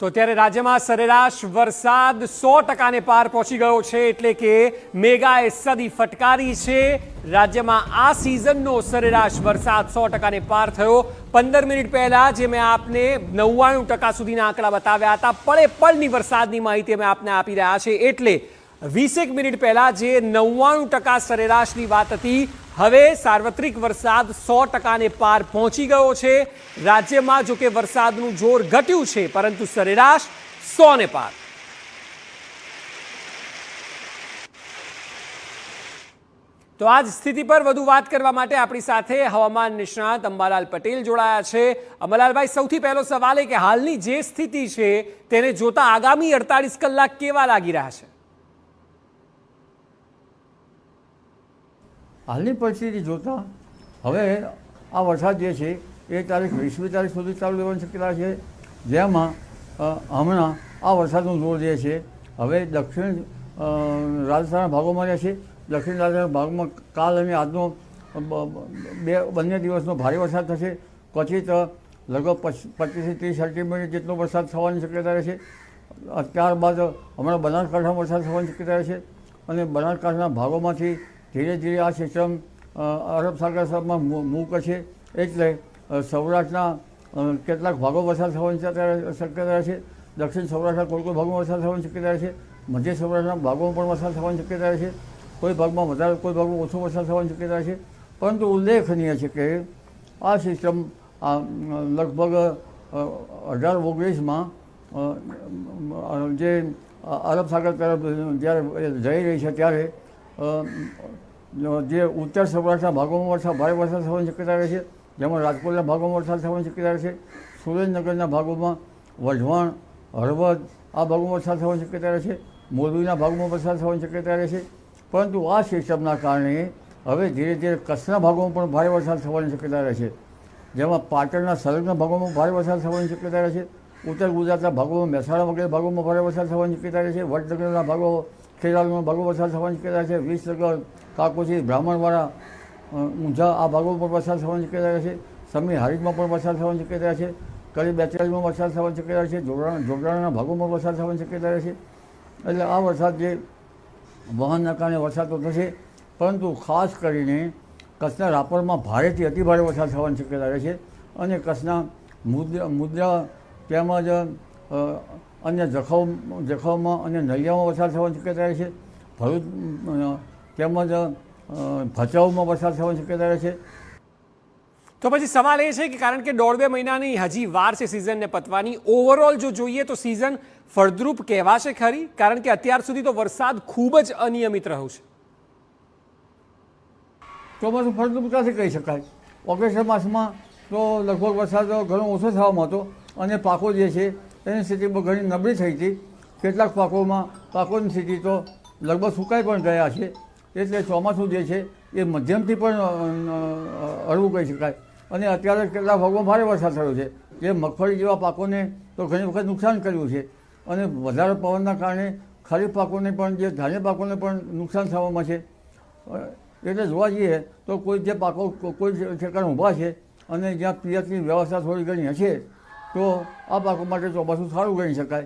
તો ત્યારે રાજ્યમાં સરેરાશ વરસાદ સો ટકાને પાર પહોંચી ગયો છે એટલે કે મેગાએ સદી ફટકારી છે. રાજ્યમાં આ સિઝનનો સરેરાશ વરસાદ સો ટકાને પાર થયો. પંદર મિનિટ પહેલા જે મેં આપને નવ્વાણું ટકા સુધીના આંકડા બતાવ્યા હતા, પળે પળની વરસાદની માહિતી અમે આપને આપી રહ્યા છે. એટલે વીસેક મિનિટ પહેલા જે નવ્વાણું ટકા સરેરાશની વાત હતી હવે સાર્વત્રિક વરસાદ સો ટકાને પાર પહોંચી ગયો છે. રાજ્યમાં જો કે વરસાદનું જોર ઘટ્યું છે, પરંતુ સરેરાશ સો ને પાર. તો આ સ્થિતિ પર વધુ વાત કરવા માટે આપણી સાથે હવામાન નિષ્ણાત અંબાલાલ પટેલ જોડાયા છે. અંબાલાલભાઈ, સૌથી પહેલો સવાલ એ કે હાલની જે સ્થિતિ છે, તેને જોતા આગામી અડતાલીસ કલાક કેવા લાગી રહ્યા છે? હાલની પરિસ્થિતિ જોતાં હવે આ વરસાદ જે છે, એ તારીખ વીસમી તારીખ સુધી ચાલુ રહેવાની શક્યતા છે. જેમાં હમણાં આ વરસાદનું જોર જે છે, હવે દક્ષિણ રાજસ્થાનના ભાગોમાં રહે છે, દક્ષિણ રાજસ્થાનના ભાગમાં કાલ અને આજનો બ- બંને દિવસનો ભારે વરસાદ થશે. ક્વચિત, લગભગ પચ- પચીસથી ત્રીસ સેન્ટીમીટર જેટલો વરસાદ થવાની શક્યતા રહે છે ત્યારબાદ હમણાં બનાસકાંઠામાં વરસાદ થવાની શક્યતા રહે છે અને બનાસકાંઠાના ભાગોમાંથી ધીરે ધીરે આ સિસ્ટમ અરબ સાગર સાહેબમાં મૂવ કરશે એટલે સૌરાષ્ટ્રના કેટલાક ભાગો વરસાદ થવાની શક્યતા છે. દક્ષિણ સૌરાષ્ટ્રના કોઈ કોઈ ભાગમાં વરસાદ થવાની શક્યતા છે. મધ્ય સૌરાષ્ટ્રના ભાગોમાં પણ વરસાદ થવાની શક્યતા છે. કોઈ ભાગમાં વધારે, કોઈ ભાગમાં ઓછો વરસાદ થવાની શક્યતા છે. પરંતુ ઉલ્લેખનીય છે કે, આ સિસ્ટમ, આ લગભગ અઢાર ઓગણીસમાં જે અરબ સાગર તરફ જ્યારે જઈ રહી છે, ત્યારે જે ઉત્તર સૌરાષ્ટ્રના ભાગોમાં વરસાદ, ભારે વરસાદ થવાની શક્યતા રહે છે, જેમાં રાજકોટના ભાગોમાં વરસાદ થવાની શક્યતા રહે છે, સુરેન્દ્રનગરના ભાગોમાં વઢવાણ, હળવદ, આ ભાગોમાં વરસાદ થવાની શક્યતા રહે છે, મોરબીના ભાગોમાં વરસાદ થવાની શક્યતા રહે છે. પરંતુ આ સિસ્ટમના કારણે હવે ધીરે ધીરે કચ્છના ભાગોમાં પણ ભારે વરસાદ થવાની શક્યતા રહે છે. જેમાં પાટણના સંલગ્ન ભાગોમાં ભારે વરસાદ થવાની શક્યતા રહે છે. ઉત્તર ગુજરાતના ભાગોમાં મહેસાણા વગેરે ભાગોમાં ભારે વરસાદ થવાની શક્યતા રહે છે. વડનગરના ભાગો ખેરાલુના ભાગો પ્રસાદ થવાની કર્યા છે. વિસનગર કાકોસી બ્રાહ્મણવાડા અ, ઊંઝા આ ભાગો પણ વરસાદ થવાની કર્યા છે. સમી હારીજમાં પણ થવાની શકી રહ્યા છે. કરી બેતાલીસમાં વરસાદ થવાની રહ્યા છે. જોગરાણા જોગરાણાના ભાગોમાં વરસાદ થવાની શક્યતા છે. એટલે આ વરસાદ જે વહનના કારણે વરસાદ તો થશે. પરંતુ ખાસ કરીને કચ્છના રાપરમાં ભારેથી અતિભારે વરસાદ થવાની શક્યતા રહે છે. અને કચ્છના મુદ્રા મુદ્રા તેમજ અન્ય જખમ જખમમાં અને નલિયામાં વરસાદ થવાની શક્યતા રહે છે. ભરૂચ તેમજ ભચાઉમાં વરસાદ થવાની શક્યતા રહે છે. તો પછી સવાલ એ છે કે કારણ કે દોઢ બે મહિનાની હજી વાર છે સિઝનને પતવાની ઓવરઓલ જો જોઈએ તો સિઝન ફળદ્રુપ કહેવાશે ખરી કારણ કે અત્યાર સુધી તો વરસાદ ખૂબ જ અનિયમિત રહ્યો છે. ચોમાસું ફળદ્રુપ ક્યાંથી કહી શકાય? ઓગસ્ટ માસમાં તો લગભગ વરસાદ ઘણો ઓછો થવામાં હતો અને પાકો જે છે એની સ્થિતિ ઘણી નબળી થઈ હતી. કેટલાક પાકોમાં, પાકોની સ્થિતિ તો લગભગ સુકાઈ પણ ગયા છે. એટલે ચોમાસું જે છે એ મધ્યમથી પણ હળવું કહી શકાય. અને અત્યારે કેટલાક ભાગમાં ભારે વરસાદ થયો છે. જે મગફળી જેવા પાકોને તો ઘણી વખત નુકસાન કર્યું છે. અને વધારે પવનના કારણે ખરીફ પાકોને પણ, જે ધાન્ય પાકોને પણ નુકસાન થવામાં છે. એટલે જોવા જઈએ તો કોઈ જે પાકો, કોઈ ઠેકાણે ઊભા છે અને જ્યાં પિયતની વ્યવસ્થા થોડી ઘણી હશે તો આ પાકો માટે ચોમાસું સારું ગણી શકાય